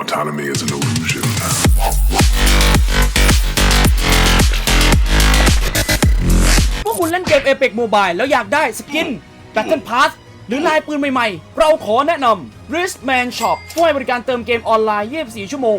Autonomy is an illusion. พวกคุณเล่นเกม Apex Mobile แล้วอยากได้สกิน Battle Pass หรือลายปืนใหม่ๆ เราขอแนะนำ Wristman Shop ผู้ให้บริการเติมเกมออนไลน์ 24 ชั่วโมง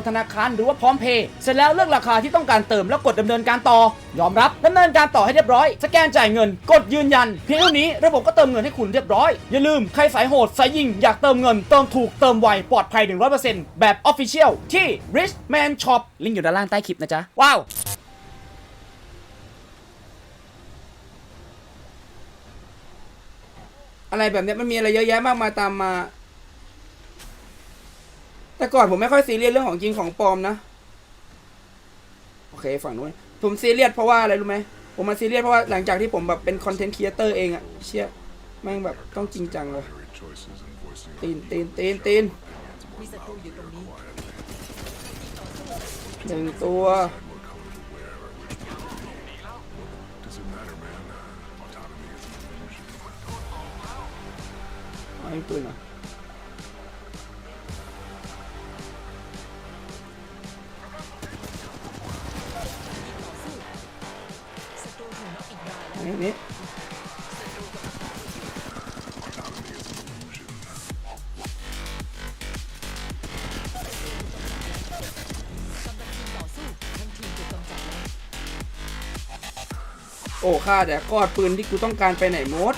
นธนาคารหรือว่าพร้อมเพย์เสร็จแล้วเลือกราคาที่ต้องการเติมแล้วกดดำเนินการต่อ ยอมรับดำเนินการต่อให้เรียบร้อย สแกนจ่ายเงิน กดยืนยัน เพียงเท่านี้ระบบก็เติมเงินให้คุณเรียบร้อย อย่าลืมใครสายโหดสายยิงอยากเติมเงินเติมถูกเติมไวปลอดภัย 100%แบบ Official ที่ Richman Shop ลิงก์อยู่ด้านล่างใต้คลิปนะจ๊ะว้าวอะไรแบบนี้มันมีอะไรเยอะแยะมากมายตามมา แต่ก่อนผมไม่ค่อยซีเรียสเรื่องของจริงของปลอมนะ โอเคฝั่งนู้นผมซีเรียสเพราะว่าอะไรรู้ไหมผมมาซีเรียสเพราะว่าหลังจากที่ผมแบบเป็นคอนเทนต์ครีเอเตอร์เองอะเชี่ยแม่งแบบต้องจริงจังเลยตีนตีนตีนตีนหนึ่งตัว does it matter, man? Autonomy is หรอนี่นี่ Autonomy is an illusion. โอ้ข้าแต่กอดปืนที่กูต้องการไปไหนหมด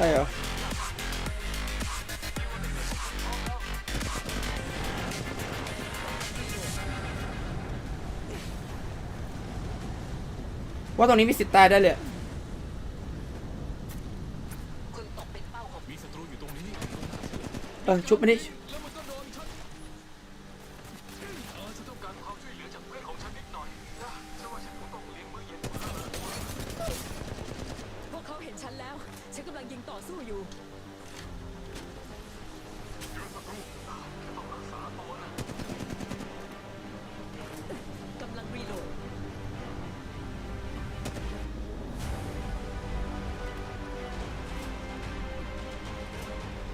ช่เหรอว่าตรงนี้มีสิทธิ์ตายได้เลยเออชุบมาดิ กำลังยิงต่อสู้อยู่กำลังรีโหลด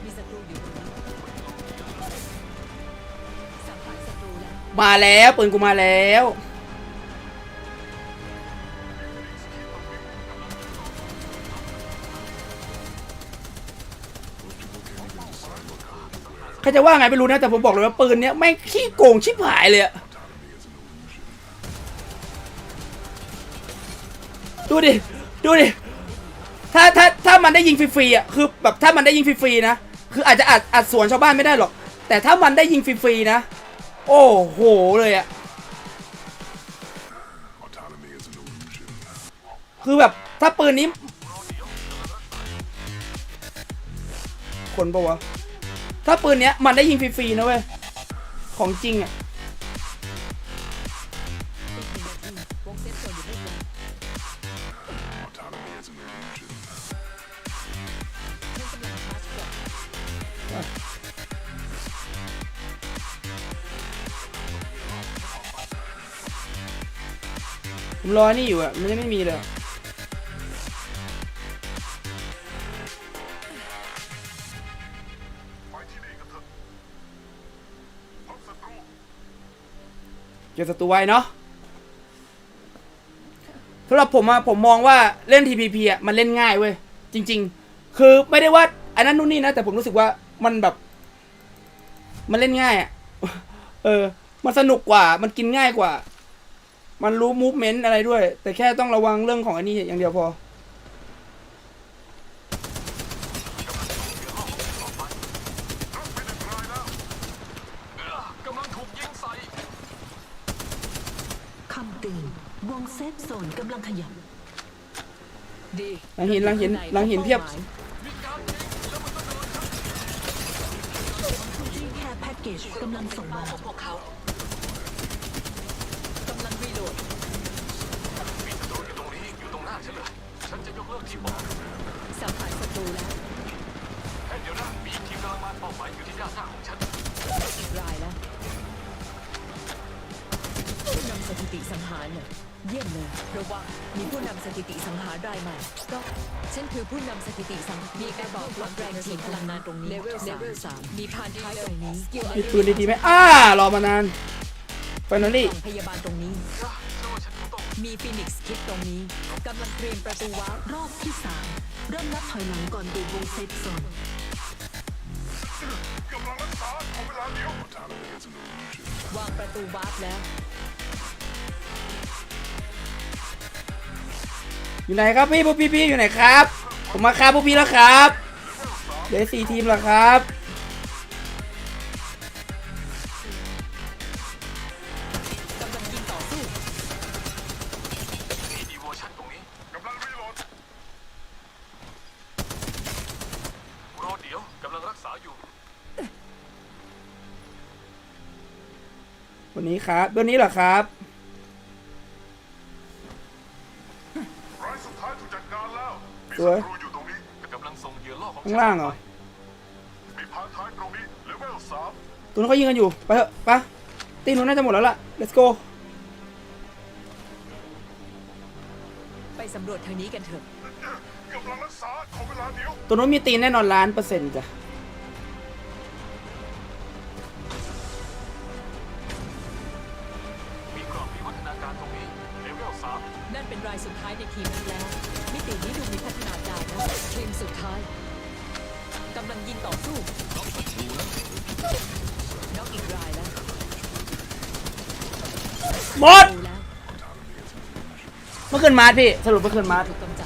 มีศัตรูอยู่ตรงนี้สังหารศัตรูแล้ว มาแล้วปืนกูมาแล้ว ใครจะว่าไงไม่รู้นะ แต่ผมบอกเลยว่าปืนเนี้ยไม่งขี้โกงชิบหายเลยอะดูดิ ดูดิ ถ้าถ้าถ้ามันได้ยิงฟรีๆอะ คือแบบถ้ามันได้ยิงฟรีๆนะ คืออาจจะอัดอัดสวนชาวบ้านไม่ได้หรอก แต่ถ้ามันได้ยิงฟรีๆนะ โอ้โหเลยอะ คือแบบถ้าปืนนี้ คนปะวะ ถ้าปืนเนี้ยมันได้ยิงฟรีๆนะเว้ย ของจริงอะรอหนีอยู่ไม่ไกล Autonomy is an illusion. เพื่อนกำลังชาร์จเกราะผมรอนี่อยู่อะ มันยังไม่มีเลย เจอศัตรูไว้เนาะสำหรับผมอะผมมองว่าเล่น TPP อะมันเล่นง่ายเว้ยจริง ๆ คือไม่ได้ว่าอันนั้นนู่นนี่นะแต่ผมรู้สึกว่ามันแบบ มันเล่นง่ายอะเออ มันสนุกกว่า มันกินง่ายกว่า มันรู้มูฟเมนต์อะไรด้วย แต่แค่ต้องระวังเรื่องของอันนี้อย่างเดียวพอ เตือนวงเซฟโซ นกำลังขยับดีหลังหินหลังหินหลังหินเพียบ ทีแคร์แพ็กเกจกำลังส่งมาพวกเขากำลังรีโหลดสังหารศัตรูแล้วเดี๋ยวนะมีทีมกำลังมาเป้าหมายอยู่ที่ด้านหน้าของฉันอีกรายแล้วผู้นำสถิติสังหารเหรอ เยี่ยมเลย ระวัง มีผู้นำสถิติสังหารรายใหม่ ก็ฉันคือผู้นำสถิติสังหารมีกระบอกรับแรงทีมพลังงานตรงนี้เลเวลเลเวลสามมีพานท้ายตรงนี้สกิลมีปืนดีๆไหมอ้ารอมานานฟนอลี่ฝั่งพยาบาลตรงนี้ มีฟีนิกซ์คิดตรงนี้กำลังเตรียมประตูวาร์ปรอบที่สามเริ่มนับถอยหลังก่อนบีบวงเซฟโซน Autonomy is an illusion. วางประตูวาร์ปแล้ว อยู่ไหนครับพี่พวกพี่ๆอยู่ไหนครับ ผมมาครับพวกพี่แล้วครับเหลือสี่ทีมแล้วครับกำลังยิงต่อสู้กำลังรีโหลดรอเดี๋ยวกำลังรักษาอยู่วันนี้ครับวันนี้เหรอครับ สวยศัตรูอยู่ตรงนี้กำลังส่งเหยื่อล่อของข้างล่างเหรอมีพานท้ายตรงนี้เลเวลสามตัวนั้นเขายิงกันอยู่ ไปเถอะไปะตีนู้นน่าจะหมดแล้วล่ะ let's go ไปสำรวจทางนี้กันเถอะกำลังรักษาขอเวลาเดียวตัวนู้นมีตีนแน่นอนล้านเปอร์เซ็นต์จ้ะ เป็นรายสุดท้ายในทีมนั้นแล้ว มิตินี้ดูมีพัฒนาการนะทีมสุดท้ายกำลังยิงต่อสู้น็อกอีกรายแล้วหมดดูแล้วเมื่อคืนมาร์ทพี่ สรุปเมื่อคืนมาร์ทถูกกำจัด